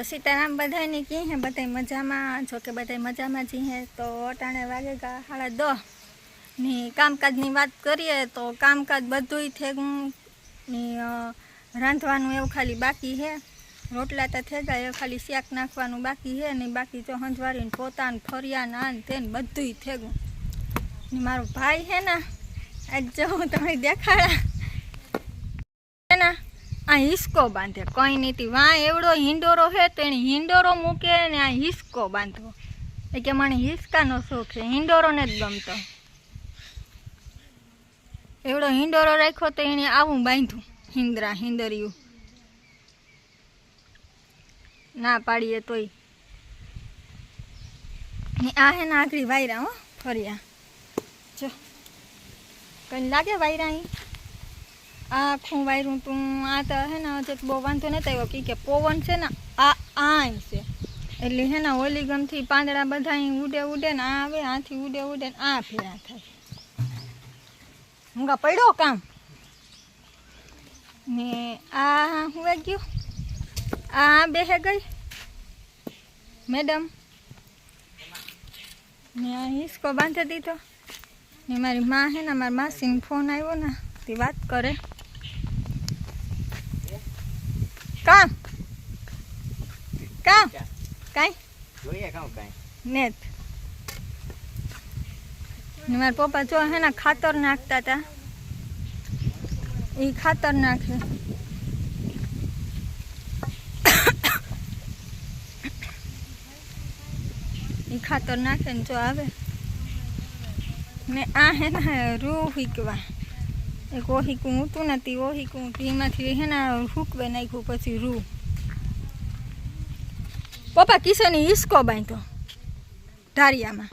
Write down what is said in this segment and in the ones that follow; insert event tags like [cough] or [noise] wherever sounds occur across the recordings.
તો સીતારામ બધાની કી હે? બધા મજામાં? જો કે બધા મજામાં જી હે. તો અટાણે વાગે ગા સાડા દસની કામકાજની વાત કરીએ તો કામકાજ બધુંય થેગું ની રાંધવાનું એવું ખાલી બાકી હે. રોટલા તો થઈ ગયા એ ખાલી શાક નાખવાનું બાકી હે ને બાકી જો હંજવારીને પોતાને ફરિયા ના તેને બધુંય થેગું. ને મારો ભાઈ હે ને, આજ જો હું તમને દેખાડા. હે આ હિસકો બાંધે. કઈ નથી વાં એવડો હિંડોરો છે તો એને હિંડોરો મૂકે ને આ હિસકો બાંધવો એ કે મને હિસકાનો શોખ છે, હિંડોરોને જ ગમતો. એવડો હિંડોરો રાખ્યો તો એને આવું બાંધ્યું, હિંદરા, હિંદરિયું. ના પાડીએ તોય. આ હે ને આખરી વાયરા હો, ફર્યા. જો, કઈ લાગે વાયરા અહીં? આખું વાયરું તું, આ તો હે ને હજુ બહુ વાંધો નથી આવ્યો. કી કે પવન છે ને, આ આય છે. એટલે હે ને ઓલી પાંદડા બધા ઉડે ઉડે ને આ આવે, આથી ઉડે ઉડે ને આ ફેરા થાય. હું પડ્યો કામ? ને આ હું ગયું? આ બેહે ગઈ? મેડમ? ને આ હિસકો બાંધી દીધો. ને મારી મા હે ને, મારી માસીને ફોન આવ્યો ને, તે વાત કરે. કામ કામ કાંઈ જોઈએ કામ કાંઈ નેત મારા પપ્પા જો હે ને ખાતર નાખતા હતા એ ખાતર નાખે એ ખાતર નાખે ને જો આવે ને આ હે ને રૂ હીકવા એક ઓહીકું ઊંતું નથી, ઓહીકું એમાંથી હે ને હુકવે નાખ્યું પછી રૂ. પપ્પા કિશોની હિસકો બાંધ્યો ધારિયામાં.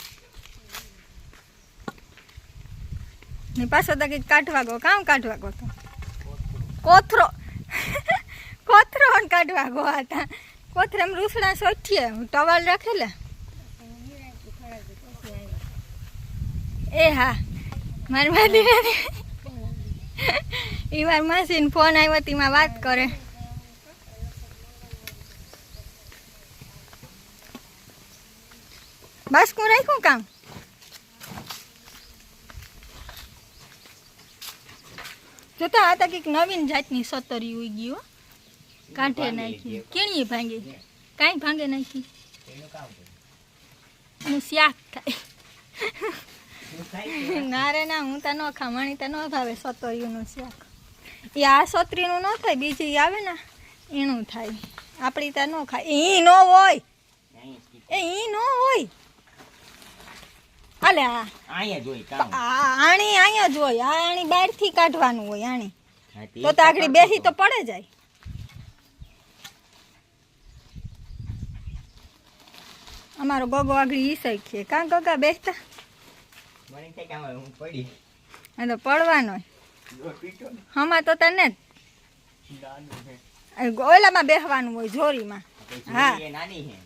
ને પાછો તો કંઈક કાઢવા ગયો. કામ કાઢવા ગયો તો. કોથરો. કોથરો કાઢવા ગયો હતા કોથરામ રૂસડા સોઠીએ ટવાલ રાખેલા. એ હા. મારી મારી [laughs] એ વાર માસીને ફોન આવ્યો તેમાં વાત કરે. બસ કું રાખ્યું કામ? જોતા હતા કંઈક નવીન જાતની સતરી ઉઈ હો. કાંઠે નાખી. કેણીએ ભાંગી? કાંઈ ભાંગે નાખી. એનું શાક થાય. ના રે ના હું તો ખમણી ખા મણી તો ન ભાવે સતરીનું શાક એ આ સતરીનું ન થાય બીજી આવે ને એનું થાય. આપણી ત્યાં ન ખાય. એ ન હોય. એ ઈ ન હોય. આ. આણી અહીંયા જ હોય. આ આણી બહારથી કાઢવાનું હોય આણી. તો તો આગળ બેસી તો પડે જાય. અમારો ગગો આગળ ઈ શીખીએ કાં ગગા બેસતા? મને કે કામ હું પડી. આ તો પડવાનો હમા તો તને જ. ઓલામાં બેસવાનું હોય જોરીમાં. હા. નાની હે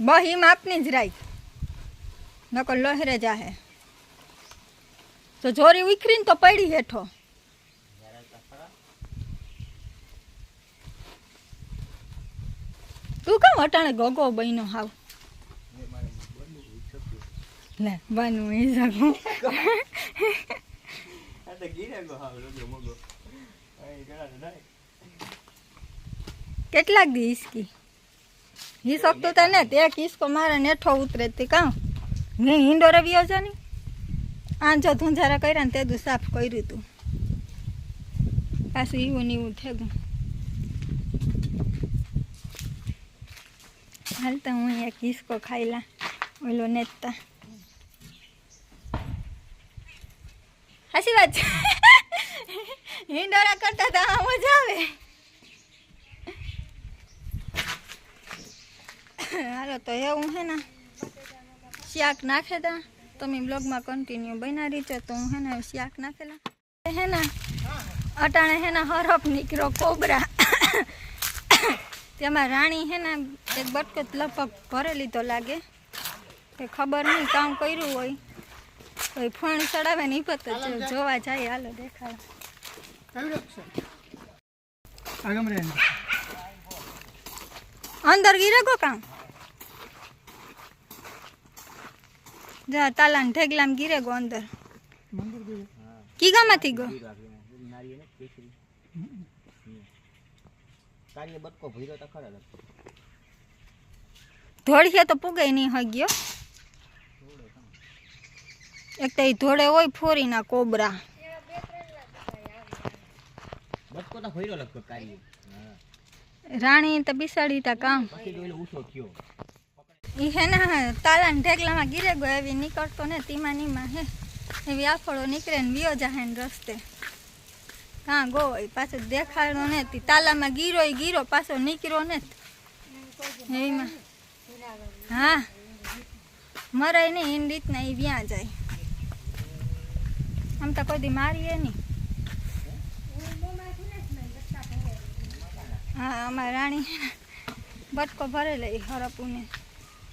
બહી માપની જ રાઈ નકર લહેરે જાહે. તો જોરી ઉખરીને તો પડી હેઠો તું કેમ અટાણે ગગો બહેનો હાવ. લે બનવું એ શકું. કેટલાક દી હિસકી. હિસક તો ને તે કિસકો મારે નેઠો ઉતરે તે કાં? મેં હિંડો રવ્યો છે ને? આ જો ધુંજારા કર્યા ને તે દુ સાફ કર્યું તું. પાછું એવું ને એવું થયું હાલ તો હું અહીંયા કિસકો ખાઈલા ઓલો નેતા હાસી વાત હિંડોરા કરતા તો આ મજા આવે હાલો તો એવું હે ને શાક નાખે તા તમે બ્લોગમાં કન્ટિન્યુ બના રીચો તો હું હે ને શાક નાખેલા હે ને અટાણે હે ને હરફ નીકળ્યો કોબરા તેમાં રાણી હે ને એક બટકો લગભગ ભરેલી લીધો લાગે. કે ખબર નહીં કામ કર્યું હોય. કોઈ ફોન ચડાવે ને ઈપત જ જોવા જાય હાલો દેખાડો અંદર ગીરે ગો કામ? જા તાલાન ઢેગલામ ગીરે ગો અંદર. કી ગામાંથી ગો? કાર્ય બટકો ભર્યો તો ખરા ધોળીએ તો પુગાઈ નહીં હગ્યો એક તો ઈ ધોળે હોય ફોરીના કોબરા. બટકો તો ભર્યો લગભગ કાર્ય હા રાણી તો બિસાડી તા કામ. પછી જોયેલો ઊંચો થયો. ઈ હે ને તાલાન ઢેકલામાં ગીરે ગયો એવી નીકળતો ને તીમાં નીમાં હે. એવી આફળો નીકળે ને વિયો જાહે ને રસ્તે. હા, ગો પાછો દેખાડો ને તી તાલામાં ગીરો ગીરો, પાછો નીકળ્યો ને એમાં, હા. મરાય નહીં, એની રીતના એ વ્યાં જાય. આમ તો કોઈ મારીએ નહીં. હા, અમારી રાણી બટકો ભરે લઈ હરપુને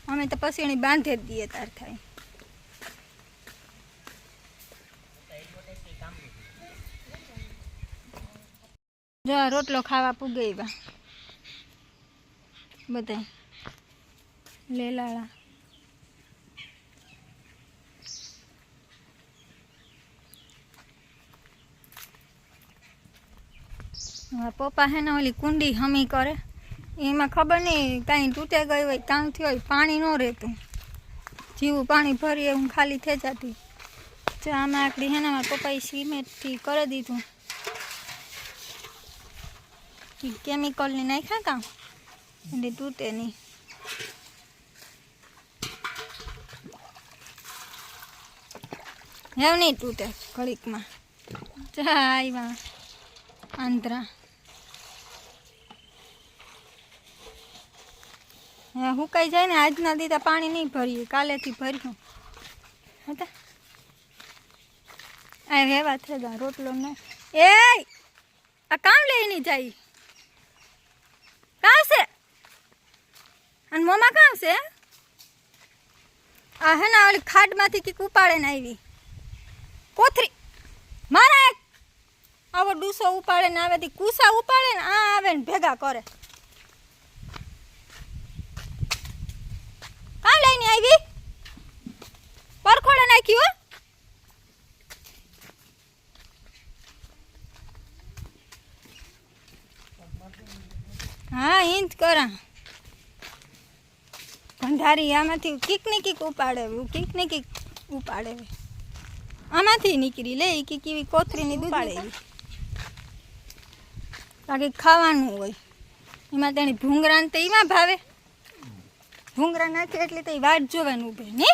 અમે તો પછી એની બાંધે જ દઈએ, તાર થાય. રોટલો ખાવા પૂગે એવા. બધા. લેલાળા. પપ્પા હે ને ઓલી કુંડી હમી કરે. એમાં ખબર નહીં કાંઈ તૂટે ગઈ હોય, કામ થયું હોય, પાણી ન રહેતું. જીવું પાણી ભરી હું ખાલી થઈ જતી આમાં આકડી હે ને મારા પપ્પાએ સિમેન્ટથી કરી દીધું. કેમિકલની નાખ્યા કામ એટલે તૂટે નહીં હેવ નહીં તૂટે ઘડીકમાં આવ્યા આંધ્રા હા હુકાઈ જાય ને, આજના દીધા પાણી નહીં ભરીએ, કાલેથી ભર્યું. હતા આ વેવા થયા રોટલો ને. એ આ કામ લઈને જાય કાં છે અને મોમાં કામ છે? આ હે ને ઓલી ખાડમાંથી કીક ઉપાડે ને આવી. કોથરી. મારા આવો ડૂસો ઉપાડે ને આવેથી કુસા ઉપાડે ને આ આવે ને ભેગા કરે. કાં લઈને આવી? પરખોડે નાખ્યું, હા? હિંદ કરા. ભંડારી આમાંથી કીક ને કીક ઉપાડે કીક ને કીક ઉપાડે. આમાંથી નીકળી લે કીક એવી કોથરીની ઉપાડે બાકી ખાવાનું હોય. એમાં તેની ભૂંગરાને તો એમાં ભાવે. ભૂંગરા નાખે એટલે તો વાટ જોવાનું ઊભે ને?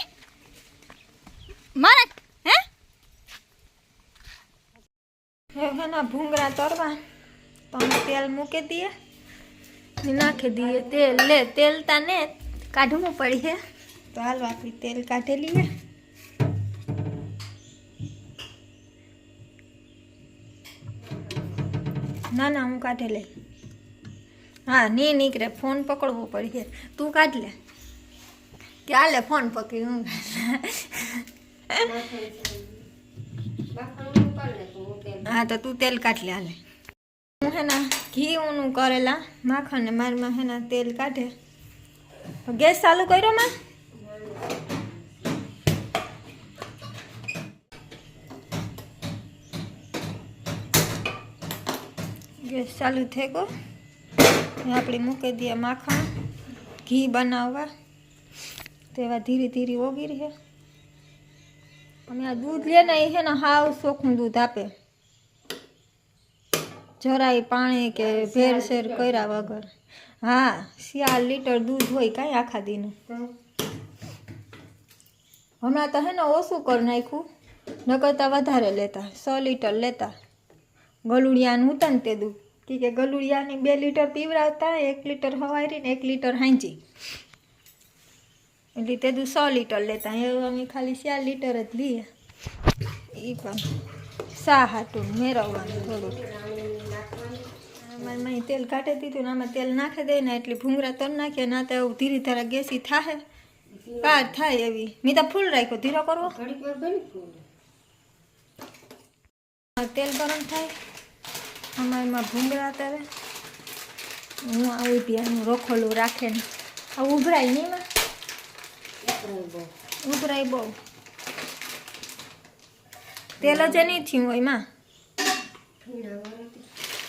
મારા હે? હેના ભૂંગરા તરવા. તો અમે તેલ મૂકી દઈએ. નાખી દઈએ તેલ. લે તેલ તા ને કાઢવું પડી છે તો હાલો આપણી તેલ કાઢી લઈએ ના ના હું કાઢી લઈ. હા નહીં નીકળે ફોન પકડવો પડશે તું કાઢ લે. ચાલે ફોન પકડી હું હા તો તું તેલ કાઢ લે હાલે. હું હેના ઘી ઊનું કરેલા માખણ ને મારીમાં હેના તેલ કાઢે. ગેસ ચાલુ કર્યો માં? ગેસ ચાલુ થઈ ગયો. આપણે મૂકી દઈએ માખણ. ઘી બનાવવા. તેવા ધીરે ધીરે ઓગી રહે. અમે આ દૂધ લે ને એ છે ને હાવ ચોખ્ખું દૂધ આપે. જરાય પાણી કે ભેરસેર કર્યા વગર. હા ચાર લીટર દૂધ હોય કાંઈ આખા દીનું. હમણાં તો હે ને ઓછું કરી નાખ્યું. ન કરતાં વધારે લેતા, સો લીટર લેતા. ગલુડિયાનું હતા ને તે દૂધ કે કે ગલુડિયાની બે લીટર પીવડાવતા, એક લીટર હવારી ને એક લીટર હાંચી એટલે તે દૂધ સો લીટર લેતા. એ અમે ખાલી ચાર લીટર જ લઈએ એ પણ સા હાટું મેળવવાનું થોડુંક. આમાં મેં તેલ કાઢી દીધું ને આમાં તેલ નાખી દે ને એટલે ભૂંગળા તર નાખીએ ના તો એવું ધીરે ધારા ગેસી થાય કાર થાય એવી. મેં તો ફૂલ રાખ્યો. ધીરો કરવો? તેલ ગરમ થાય. આમાં એમાં ભૂંગળા અત્યારે હું આવું ત્યાંનું રોખોલું રાખે ને. આ ઉભરાય નહીં એમાં? ઉભરાય બહુ. તેલ જ નહીં થયું એમાં?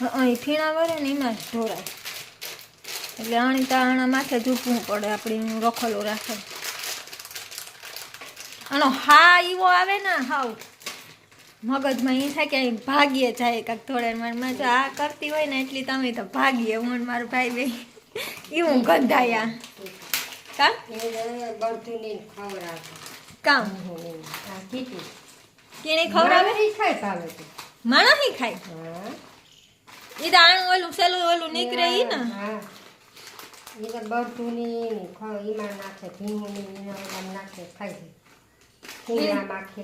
અહીં ફીણા વરે ને એમાં જ ઢોરાય. એટલે આણી તાણા માથે ઝૂપવું પડે આપણે રખલો રાખે. આનો હા એવો આવે ને હાવ. મગજમાં એ થાય કે અહીં ભાગીએ જાય કાંક થોડે મનમાં જો આ કરતી હોય ને એટલી તમે તો ભાગીએ હું મારો ભાઈ બે એવું ગંધાયા. કામ? કામ કીણી ખવડાવે? માણસ ખાય ઈ તો ઓલું સેલું ઓલું નીકળે ઈ ને? ઈ તો બધું ને ઈમાં નાખે ભીંગું ની ઈમાં નાખે ખાઈ હિંગડા માખે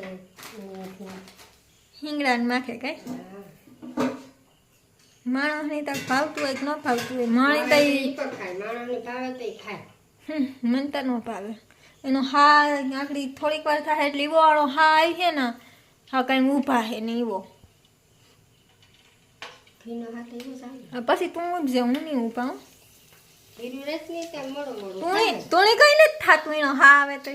હિંગડા હિંગડાને માખે કઈ? માણસ માણસની તો ભાવતું હોય કે ન ભાવતું હોય? માણી તો ખાય માણસને ભાવે તો ખાય. હમ, મને તો ન ભાવે. એનો હા આકડી થોડીક વાર થાય એટલે એવો વાળો હા આવી છે ને હા કાંઈ ઊભા છે ને એવો ભીનો હાથ એવું ચાલે હવે પછી તું ઉપજે હું નહીં ઉપા તુણી કઈ નથી થાતું એનો હા આવે તો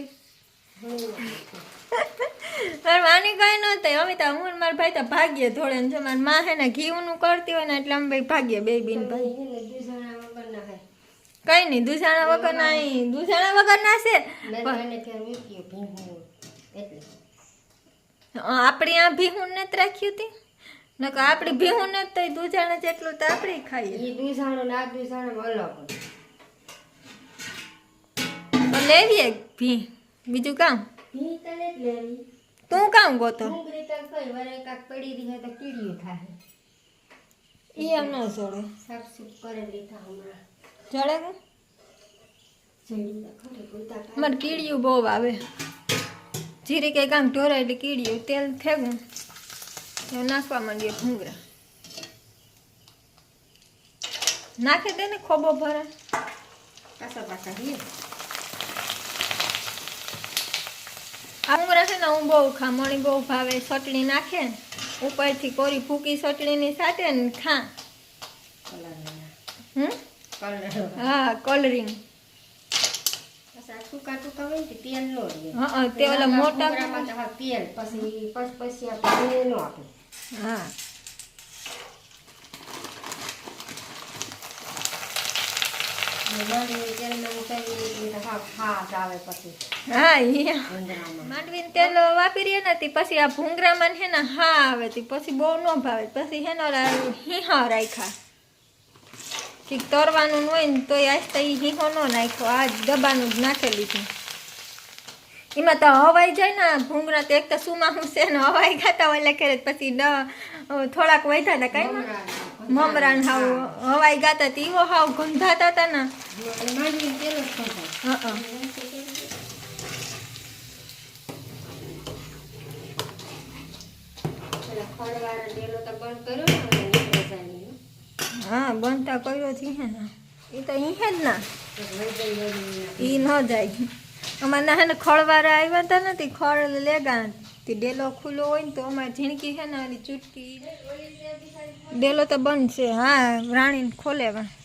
મારે માની કઈ ન થાય અમે તો હું મારા ભાઈ તો ભાગીએ થોડે ને જો મારી માં હે ને કરતી હોય ને એટલે અમે ભાઈ ભાગીએ બે બેન ભાઈ કઈ નહીં દુસાણા વગર ના દુસાણા વગર ના છે આપણે આ ભીહું નથી રાખ્યું હતી નકર આપણી ભીહું નથી તો દુજાણા જેટલું તો આપણે ખાઈએ. તો લેવીએ ભી બીજું કામ? તું કામ ગોતો. એ એમ ન જોડે. જડે કે? અમારે કીડિયું બહુ આવે જીરી કઈ કામ ઢોરાય એટલે કીડિયું તેલ થેગું. એવું નાખવા માંડીએ ભૂંગળા. નાખી દે ને ખોબો ભરે. આ ભૂંગરા છે ને હું બહુ ખા મણી બહુ ભાવે. ચટણી નાખે ને ઉપરથી કોરી ફૂકી ચટણીની સાથે ને ખા. હા કલરિંગ. ટૂંકા ટૂંકા હોય ને તેલ નો હા તે ઓલા મોટા તેલ પછી પછી આપણે નો આપે હા. માંડવીને તેલ તે પછી આ ભૂંગરામાં હે ને હા આવે તી. પછી બહુ ન ભાવે. પછી હે ને રાખ્યા. કે તરવાનું ન હોય ને તો આજ તો ઈ હીહો ન નાખ્યો. આ જ ડબ્બાનું જ નાખેલું છે. એમાં તો હવાઈ જાય ને, ભૂંગળા તો એક તો સુમાં હું છે ને હવાઈ ખાતા હોય લખે પછી ડ થોડાક વધ્યા ને કઈ મમરાન હાવ હવાઈ ગાતા તીવો હાવ ગંધાતા હતા ને. હં ને હા, બનતા કર્યો છે ને. એ તો અહીં જ ના. એ ન જાય. અમારે નાના ખળવાળા આવ્યા હતા ને તે ખળ લેગા. તે ડેલો ખુલ્લો હોય ને તો અમારે ઝીણકી છે ને ચૂટકી. ડેલો તો બંધ છે. હા, રાણીને ખોલે પણ